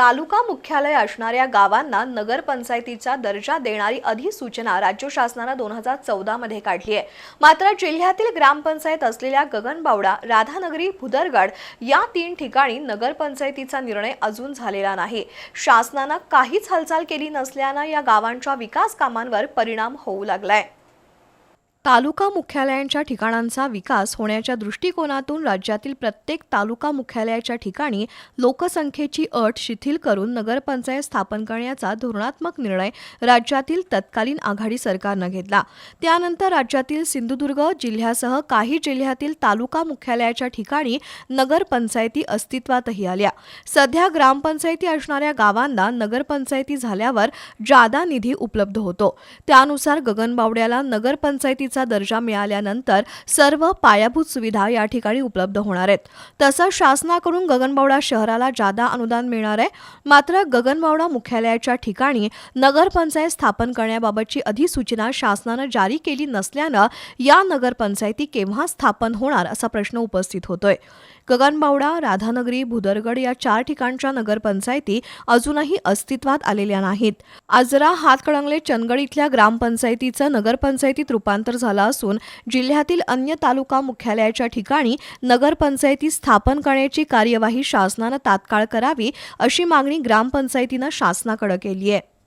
तालुका मुख्यालय असणाऱ्या गावांना नगरपंचायतीचा दर्जा देणारी अधिसूचना राज्य शासनानं दोन हजार चौदामध्ये काढली आहे. मात्र जिल्ह्यातील ग्रामपंचायत असलेल्या गगनबावडा राधानगरी भुदरगड या तीन ठिकाणी नगरपंचायतीचा निर्णय अजून झालेला नाही. शासनानं काहीच हालचाल केली नसल्यानं या गावांच्या विकास कामांवर परिणाम होऊ लागलाय. तालुका मुख्यालयांच्या ठिकाणांचा विकास होण्याच्या दृष्टिकोनातून राज्यातील प्रत्येक तालुका मुख्यालयाच्या ठिकाणी लोकसंख्येची अट शिथिल करून नगरपंचायत स्थापन करण्याचा धोरणात्मक निर्णय राज्यातील तत्कालीन आघाडी सरकारनं घेतला. त्यानंतर राज्यातील सिंधुदुर्ग जिल्ह्यासह काही जिल्ह्यातील तालुका मुख्यालयाच्या ठिकाणी नगरपंचायती अस्तित्वातही आल्या. सध्या ग्रामपंचायती असणाऱ्या गावांना नगरपंचायती झाल्यावर जादा निधी उपलब्ध होतो. त्यानुसार गगनबावड्याला नगरपंचायती नगरपंचायतीचा दर्जा मिळाल्यानंतर सर्व पायाभूत सुविधा या ठिकाणी उपलब्ध होणार आहेत. तसंच शासनाकडून गगनबावडा शहराला जादा अनुदान मिळणार आहे. मात्र गगनबावडा मुख्यालयाच्या ठिकाणी नगरपंचायत स्थापन करण्याबाबतची अधिसूचना शासनानं जारी केली नसल्यानं या नगरपंचायती केव्हा स्थापन होणार असा प्रश्न उपस्थित होतोय. गगनबावडा राधानगरी भुदरगड या चार ठिकाणच्या नगरपंचायती अजूनही अस्तित्वात आलेल्या नाहीत. आजरा हातकळंगले चंदगड इथल्या ग्रामपंचायतीचं नगरपंचायतीत रूपांतर झाला असून जिल्ह्यातील अन्य तालुका मुख्यालयाच्या ठिकाणी नगरपंचायती स्थापन करण्याची कार्यवाही शासनानं तात्काळ करावी अशी मागणी ग्रामपंचायतीनं शासनाकडे केली आहे.